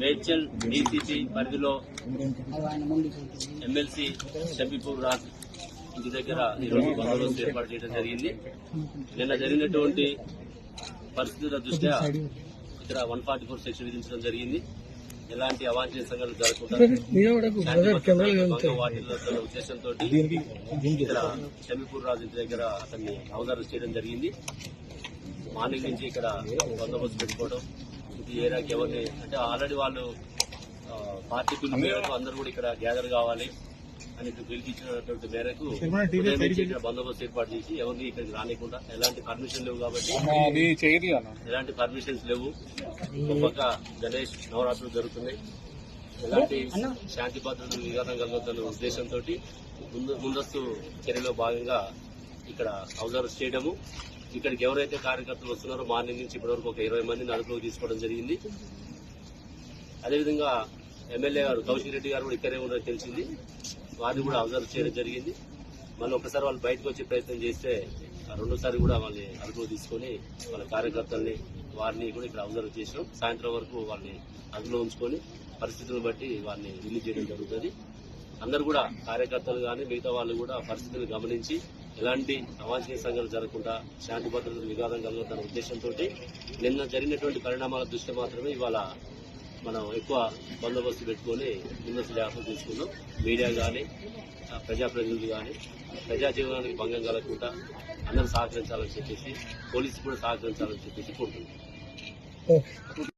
Medchal DCP పరిధిలో MLC Shabipur Raj ఇంటి దగ్గర ఈరోజు బందోబస్తు ఏర్పాటు చేయడం జరిగింది. నిన్న జరిగినటువంటి పరిస్థితుల దృష్ట్యా ఇక్కడ వన్ ఫార్టీ ఫోర్ సెక్షన్ విధించడం జరిగింది. ఎలాంటి అవాంఛనీయ సంఘటనలు జరగకుండా వాటిల్లో ఉద్దేశంతో ఇక్కడ షమీపూర్ రాజు ఇంటి దగ్గర అతన్ని అవగాహన చేయడం జరిగింది. మార్నింగ్ నుంచి ఇక్కడ బందోబస్తు పెట్టుకోవడం ఇది ఏరియాకి ఎవరిని అంటే ఆల్రెడీ వాళ్ళు పార్టీ పిలుపు మేరకు అందరూ కూడా ఇక్కడ గ్యాదర్ కావాలి అని పిలిపించినటువంటి మేరకు బందోబస్తు ఏర్పాటు చేసి ఎవరిని ఇక్కడికి రానికుండా ఎలాంటి పర్మిషన్ లేవు కాబట్టి ఎలాంటి పర్మిషన్స్ లేవు. ఒక పక్క గణేష్ నవరాత్రులు జరుగుతున్నాయి. ఎలాంటి శాంతి భద్రతలు విఘాతం కలగొద్దన్న ఉద్దేశంతో ముందు ముందస్తు చర్యలో భాగంగా ఇక్కడ అబ్జర్వ్ చేయడము. ఇక్కడికి ఎవరైతే కార్యకర్తలు వస్తున్నారో మార్నింగ్ నుంచి ఇప్పటివరకు ఒక ఇరవై మందిని అదుపులోకి తీసుకోవడం జరిగింది. అదేవిధంగా ఎమ్మెల్యే గారు కౌశిక్ రెడ్డి గారు కూడా ఇక్కడే ఉన్నారని తెలిసింది. వారిని కూడా అబ్జర్వ్ చేయడం జరిగింది. మళ్ళీ ఒకసారి వాళ్ళు బయటకు వచ్చే ప్రయత్నం చేస్తే రెండోసారి కూడా వాళ్ళని అదుపులో తీసుకొని వాళ్ళ కార్యకర్తల్ని వారిని కూడా ఇక్కడ అబ్జర్వ్ చేసాం సాయంత్రం వరకు వాళ్ళని అదుపులో ఉంచుకొని పరిస్థితులను బట్టి వారిని రిలీజ్ చేయడం జరుగుతుంది. అందరు కూడా కార్యకర్తలు కానీ మిగతా వాళ్ళు కూడా పరిస్థితులను గమనించి ఎలాంటి అవాంఛనీయ సంఘటనలు జరగకుండా శాంతి భద్రతలు విఘాతం కలుగుతున్న ఉద్దేశంతో నిన్న జరిగినటువంటి పరిణామాల దృష్టి మాత్రమే ఇవాళ మనం ఎక్కువ బందోబస్తు పెట్టుకొని ముందస్తు జాగ్రత్తలు తీసుకున్నాం. మీడియా కానీ ప్రజాప్రతినిధులు కానీ ప్రజా జీవనానికి భంగం కలగకుండా అందరూ సహకరించాలని చెప్పేసి పోలీసు కూడా సహకరించాలని చెప్పేసి కోరుతున్నాం